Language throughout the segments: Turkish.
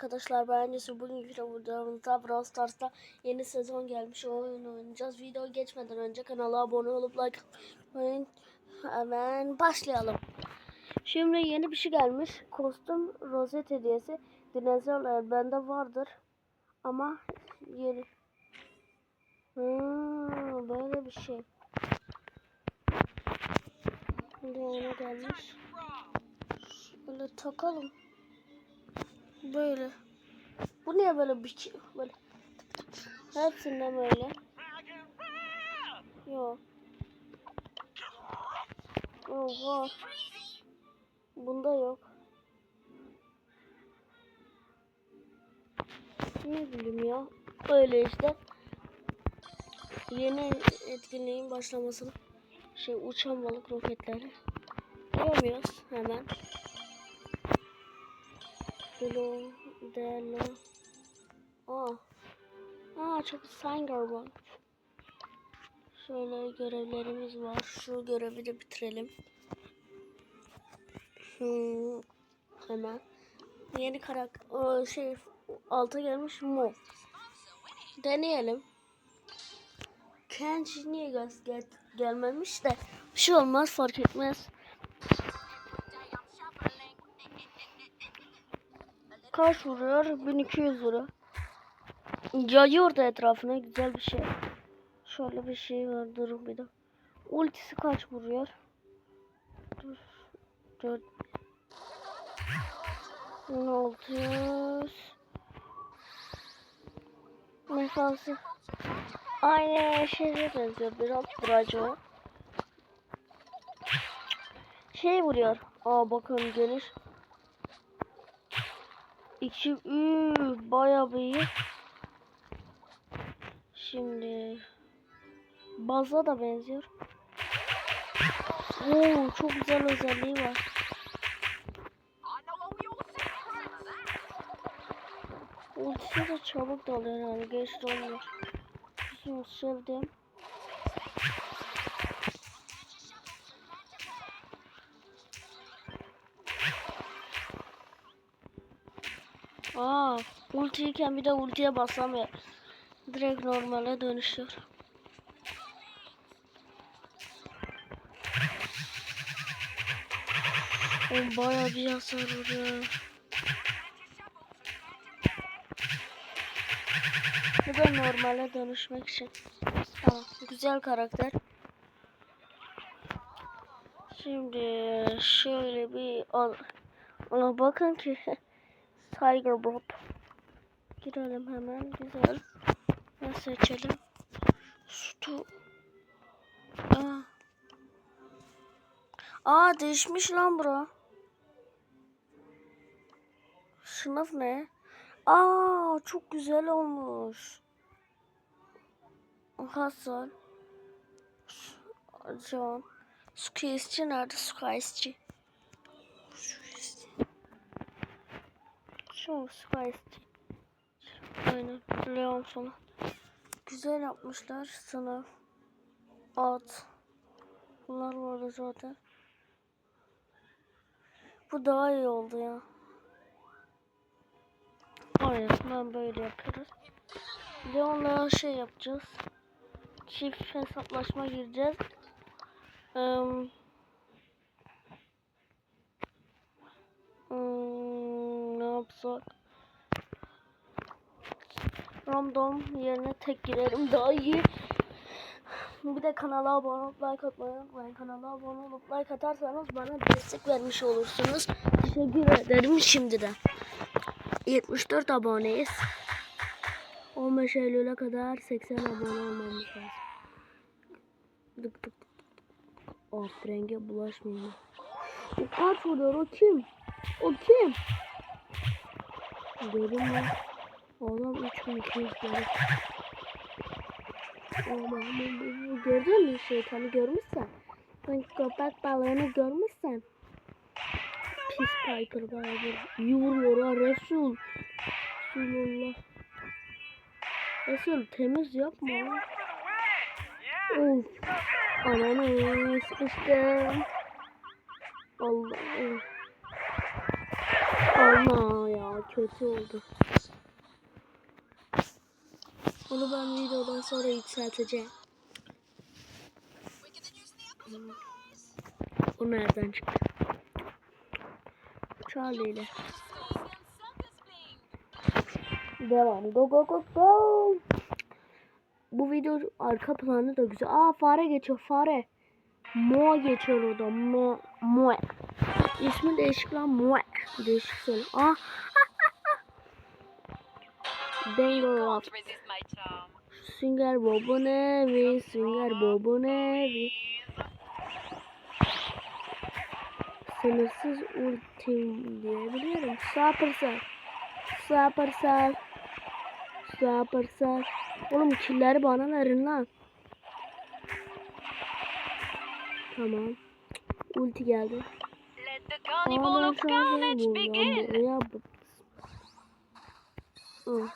arkadaşlar beğendiyse bugünkü videomuzda Brawl Stars'ta yeni sezon gelmiş o oyunu oynayacağız. Video geçmeden önce kanala abone olup like atmayı hemen başlayalım. Şimdi yeni bir şey gelmiş. Kostüm rozet hediyesi. Dinozorlar bende vardır. Ama yeni. Hmm, böyle bir şey. Şimdi gelmiş. Böyle takalım. Böyle. Bu niye böyle bir şey? Böyle. Hepsinde böyle. Yok. Oha. Bunda yok. Ne bileyim ya. Öyle işte. Yeni etkinliğin başlamasını şey uçan balık roketleri göremiyoruz hemen. Delo, Delo. Aa. Aa çok Sanger var. Şöyle görevlerimiz var. Şu görevi de bitirelim. Hmm, hemen. Yeni karakter şey alta gelmiş mu. Deneyelim. Kenji niye gel gelmemiş de bir şey olmaz fark etmez. Kaç vuruyor? 1200 lira. Yayıyor da etrafına güzel bir şey. Şöyle bir şey var durun bir de. Ultisi kaç vuruyor? Dur. 4 1600 Mefansı Aynı şeye benziyor biraz Braco Şey vuruyor Aa bakın geniş 2 üü baya büyük Şimdi Baza da benziyor Oo çok güzel özelliği var Ultisi de çabuk doluyor yani geç dolmuyor. Şimdi sevdim. Aa, ultiyken bir de ultiye basamıyor. Direkt normale dönüşüyor. O bayağı bir hasar vuruyor. Bu da normale dönüşmek için. Tamam. Güzel karakter. Şimdi şöyle bir. Ona bakın ki Tiger Bob. Girelim hemen. Güzel. Ne seçelim? Stu. Aa. Aa değişmiş lan bura. Sınıf ne? Aa çok güzel olmuş. Hasan. John. Squeeze'ci nerede? Squeeze'ci. Şu Squeeze'ci. Aynen. Leon sonu. Güzel yapmışlar. Sınav. At. Bunlar vardı zaten. Bu daha iyi oldu ya. Aynen ben böyle yapıyoruz. Leon'la şey yapacağız. Çift hesaplaşma gireceğiz. Um, hmm, ne yapsak? Random yerine tek girerim daha iyi. Bir de kanala abone olup like atmayı unutmayın. Kanala abone olup like atarsanız bana destek vermiş olursunuz. Teşekkür ederim şimdiden. 74 aboneyiz. 15 Eylül'e kadar 80 abone olmamız lazım. Dık dık. Oh renge bulaşmayayım. Kaç vuruyor o kim? O kim? Derin mi? Oğlum 3200 gerek. Aman gördün mü şeytanı görmüşsen? Sen köpek balığını görmüşsen? Pis Piper beraber vuruyor ha Resul. Resulullah. Resul temiz yapma. Of. Ananı sıkıştım. Allah. Ama ya kötü oldu. Onu ben videodan sonra yükselteceğim. O nereden çıktı? Charlie ile. Devam. Go go go go. Bu video arka planı da güzel. Aa fare geçiyor fare. Moa geçiyor orada. Mo Moe. İsmi değişik lan Moe. Değişik söyle. Aa. Dango Rock. Can't resist my charm. Sünger Bob'un evi. Sünger Bob'un evi. Sınırsız ultim diyebiliyorum. Supercell. Supercell. Supercell. Oğlum killeri bana verin lan. Tamam. Ulti geldi. Ağlar of carnage bu. begin. Buraya bak. Hı.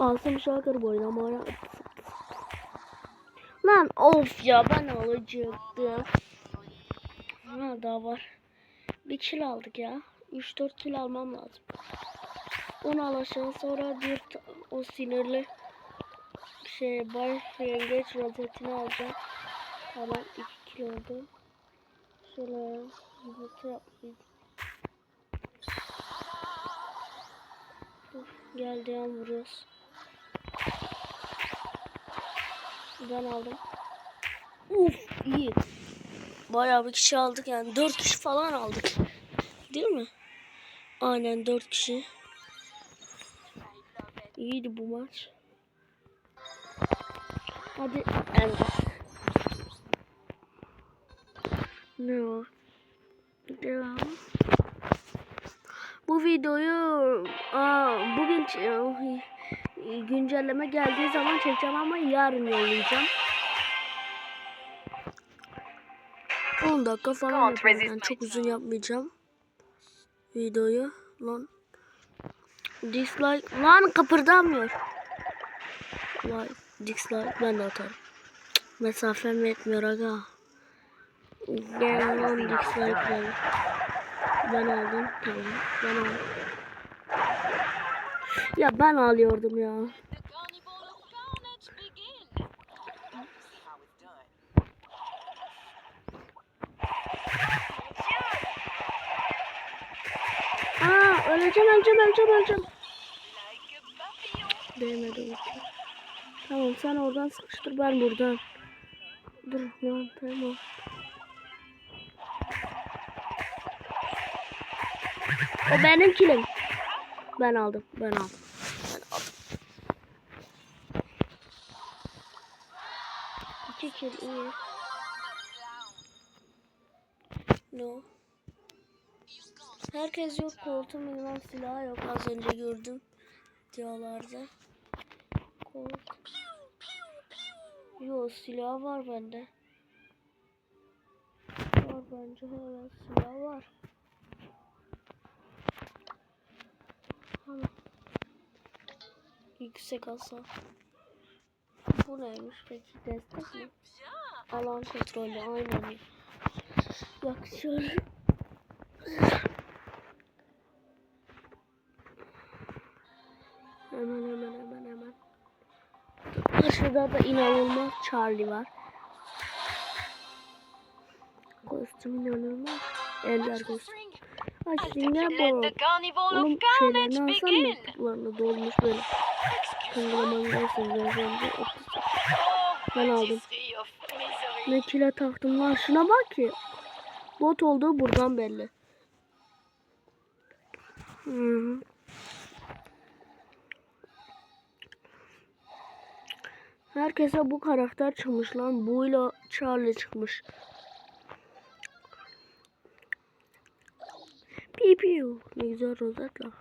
Asım Şakır boylamaya Lan of ya ben alacaktım. Ha daha var. Bir kill aldık ya. 3-4 kill almam lazım. Onu alaşağı sonra bir o sinirli şey baş yengeç rozetini alacağım. Tamam 2 kill oldu. Şöyle yumurta. Dur geldi yan vuruyoruz. Ben aldım. Uf iyi. Bayağı bir kişi aldık yani. 4 kişi falan aldık. Değil mi? Aynen 4 kişi. İyiydi bu maç. Hadi ender. Ne o? Devam. Bu videoyu aa, bugün ç- güncelleme geldiği zaman çekeceğim ama yarın yollayacağım. 10 dakika falan resist Yani çok uzun yapmayacağım videoyu. Lan dislike lan kıpırdamıyor. Like dislike ben de atarım. Mesafem yetmiyor aga. Lan dislike ver. Ben aldım tamam ben aldım. Ya ben alıyordum ya. Aa öleceğim öleceğim öleceğim öleceğim. Değmedi ulti. Tamam sen oradan sıkıştır ben buradan. Dur lan tamam. O benim kilim. Ben aldım ben aldım. Ben aldım. İki kill iyi. No. Herkes yok koltuğum milyon silah yok az önce gördüm diyorlardı. Kolt. Yo silah var bende. Var bence evet silah var. Yüksek hasar. Bu neymiş peki destek mi? Alan kontrolü aynen. Bak şöyle. Hemen hemen hemen hemen. Karşıda da inanılmaz Charlie var. Kostüm inanılmaz. Ender kostüm. Ay sinir Let bu. Oğlum şeylerini alsana mektuplarını dolmuş böyle. Gözlerinde. Oh, Ben aldım. Ne kile taktım lan şuna bak ki. Bot olduğu buradan belli. Herkese bu karakter çıkmış lan. Buyla Charlie çıkmış. Piu piu. Ne güzel rozetler.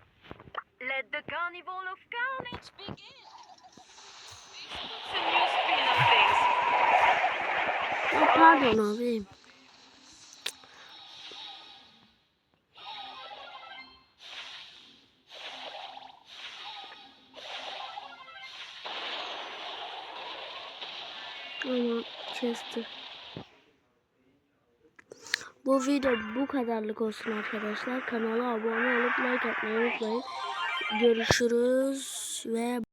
Let the carnival of carnage begin. Pardon abi. Ama Chester. Bu video bu kadarlık olsun arkadaşlar. Kanala abone olup like atmayı unutmayın. Görüşürüz ve